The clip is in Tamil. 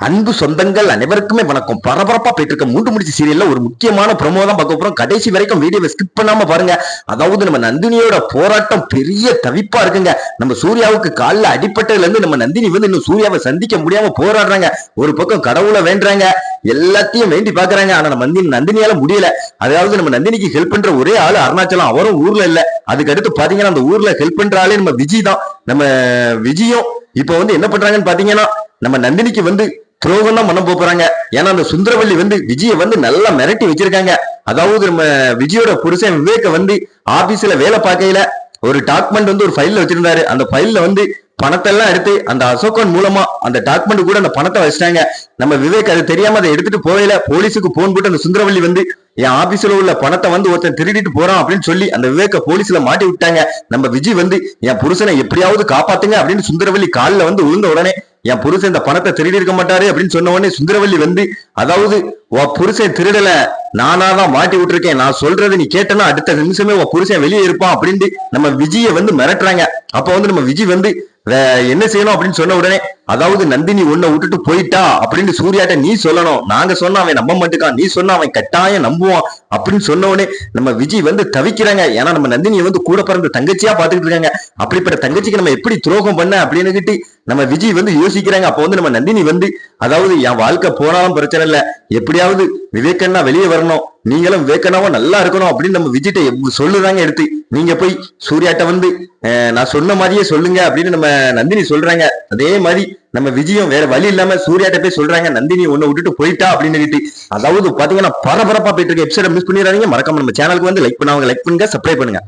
அன்பு சொந்தங்கள் அனைவருக்குமே வணக்கம். பரபரப்பா போயிட்டு இருக்க மூன்று முடிச்சு சீரியல்ல ஒரு முக்கியமான ப்ரமோ தான் பார்க்க போறோம். கடைசி வரைக்கும் வீடியோவை ஸ்கிப் பண்ணாம பாருங்க. அதாவது நம்ம நந்தினியோட போராட்டம் பெரிய தவிப்பா இருக்குங்க. நம்ம சூர்யாவுக்கு காலில் அடிப்பட்டதுல இருந்து நம்ம நந்தினி வந்து இன்னும் சூர்யாவை சந்திக்க முடியாம போராடுறாங்க. ஒரு பக்கம் கடவுளை வேண்டுறாங்க. எல்லாத்தையும் வேண்டி பாக்குறாங்க ஆனா நம்ம நந்தினி நந்தினியால முடியல. அதாவது நம்ம நந்தினிக்கு ஹெல்ப் பண்ற ஒரே ஆள் அருணாச்சலம். அவரும் ஊர்ல இல்ல. அதுக்கு அடுத்து பாத்தீங்கன்னா அந்த ஊர்ல ஹெல்ப் பண்ற ஆளே நம்ம விஜய் தான். நம்ம விஜயும் இப்ப வந்து என்ன பண்றாங்கன்னு பாத்தீங்கன்னா நம்ம நந்தினிக்கு வந்து துரோகம் தான் பண்ண போறாங்க. ஏன்னா அந்த சுந்தரவல்லி வந்து விஜய வந்து நல்லா மிரட்டி வச்சிருக்காங்க. அதாவது நம்ம விஜயோட புருஷன் விவேக வந்து ஆபீஸ்ல வேலை பார்க்கையில ஒரு டாக்குமெண்ட் வந்து ஒரு ஃபைல்ல வச்சிருந்தாரு. அந்த ஃபைல்ல வந்து பணத்தை எல்லாம் எடுத்து அந்த அசோகன் மூலமா அந்த டாக்குமெண்ட் கூட அந்த பணத்தை வச்சிட்டாங்க. நம்ம விவேக் அது தெரியாம அதை எடுத்துட்டு போகல. போலீஸுக்கு போன் போட்டு அந்த சுந்தரவல்லி வந்து என் ஆபீஸ்ல உள்ள பணத்தை வந்து ஒருத்தன் திருடிட்டு போறான் அப்படின்னு சொல்லி அந்த விவேக போலீஸ்ல மாட்டி விட்டாங்க. நம்ம விஜய் வந்து என் புருஷனை எப்படியாவது காப்பாத்துங்க அப்படின்னு சுந்தரவல்லி காலில் வந்து விழுந்த உடனே என் புருஷன் இந்த பணத்தை திருடி இருக்க மாட்டாரு அப்படின்னு சொன்ன உடனே சுந்தரவல்லி வந்து அதாவது உன் புருஷன் திருடல நானா தான் மாட்டி விட்டுருக்கேன். நான் சொல்றது நீ கேட்டனா அடுத்த நிமிஷமே உன் புருஷன் வெளியே இருப்பான் அப்படின்ட்டு நம்ம விஜய வந்து மிரட்டுறாங்க. அப்ப வந்து நம்ம விஜய் வந்து என்ன செய்யணும்? அப்படின்னு சொன்ன உடனே அதாவது நந்தினி உன்னை விட்டுட்டு போயிட்டா? அப்படின்னு சூர்யாட்ட நீ சொல்லணும். நாங்க சொன்ன அவன் நம்ப மாட்டுக்கான். நீ சொன்னா அவன் கட்டாயம் நம்புவான். அப்படின்னு சொன்ன உடனே நம்ம விஜய் வந்து தவிக்கிறாங்க. ஏன்னா நம்ம நந்தினியை வந்து கூட பிறந்த தங்கச்சியா பாத்துக்கிட்டு இருக்காங்க. அப்படிப்பட்ட தங்கச்சிக்கு நம்ம எப்படி துரோகம் பண்ண அப்படின்னு நம்ம விஜய் வந்து யோசிக்கிறாங்க. அப்போ வந்து நம்ம நந்தினி வந்து அதாவது என் வாழ்க்கை போனாலும் பிரச்சனை இல்லை. எப்படியாவது விவேகண்ணா வெளியே வரணும். நீங்களும் விவேகண்ணாவும் நல்லா இருக்கணும் அப்படின்னு நம்ம விஜய்ட்ட எப்~ சொல்லுறாங்க எடுத்து. நீங்க போய் சூர்யாட்ட வந்து நான் சொன்ன மாதிரியே சொல்லுங்க அப்படின்னு நம்ம நந்தினி சொல்றாங்க. அதே மாதிரி நம்ம விஜயம் வேற வழி இல்லாம சூர்யாட்ட போய் சொல்றாங்க. நந்தினி ஒன்னு விட்டுட்டு போயிட்டா அப்படின்னு அதாவது பாத்தீங்கன்னா பரபரப்பா போயிட்டு இருக்க. எபிசோட மிஸ் பண்ணிடுறாங்க மறக்காம நம்ம சேனலுக்கு வந்து லைக் பண்ணுவாங்க லைக் பண்ணுங்க சப்ஸ்கிரைப் பண்ணுங்க.